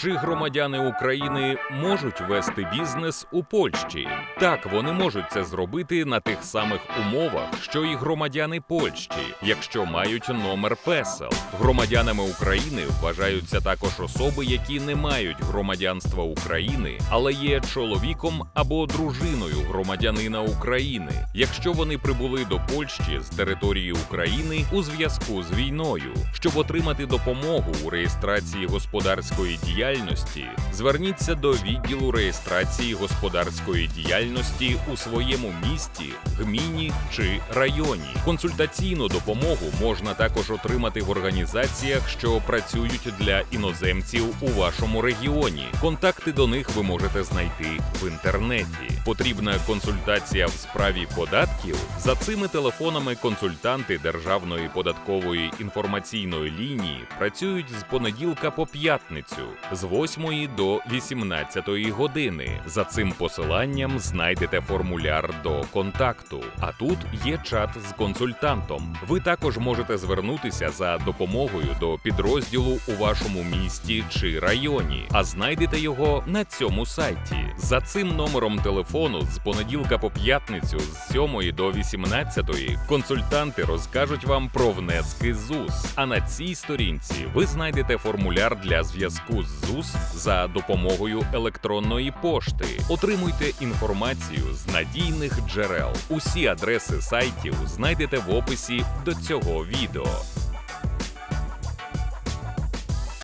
Чи громадяни України можуть вести бізнес у Польщі? Так, вони можуть це зробити на тих самих умовах, що і громадяни Польщі, якщо мають номер песел. Громадянами України вважаються також особи, які не мають громадянства України, але є чоловіком або дружиною громадянина України, якщо вони прибули до Польщі з території України у зв'язку з війною, щоб отримати допомогу у реєстрації господарської діяльності, зверніться до відділу реєстрації господарської діяльності у своєму місті, гміні чи районі. Консультаційну допомогу можна також отримати в організаціях, що працюють для іноземців у вашому регіоні. Контакти до них ви можете знайти в інтернеті. Потрібна консультація в справі податків. За цими телефонами консультанти Державної податкової інформаційної лінії працюють з понеділка по п'ятницю з 8 до 18 години. За цим посиланням знайдете формуляр до контакту. А тут є чат з консультантом. Ви також можете звернутися за допомогою до підрозділу у вашому місті чи районі, а знайдете його на цьому сайті. За цим номером телефону з понеділка по п'ятницю з 7 до 18 консультанти розкажуть вам про внески ЗУС. А на цій сторінці ви знайдете формуляр для зв'язку з ЗУС за допомогою електронної пошти. Отримуйте інформацію з надійних джерел. Усі адреси сайтів знайдете в описі до цього відео.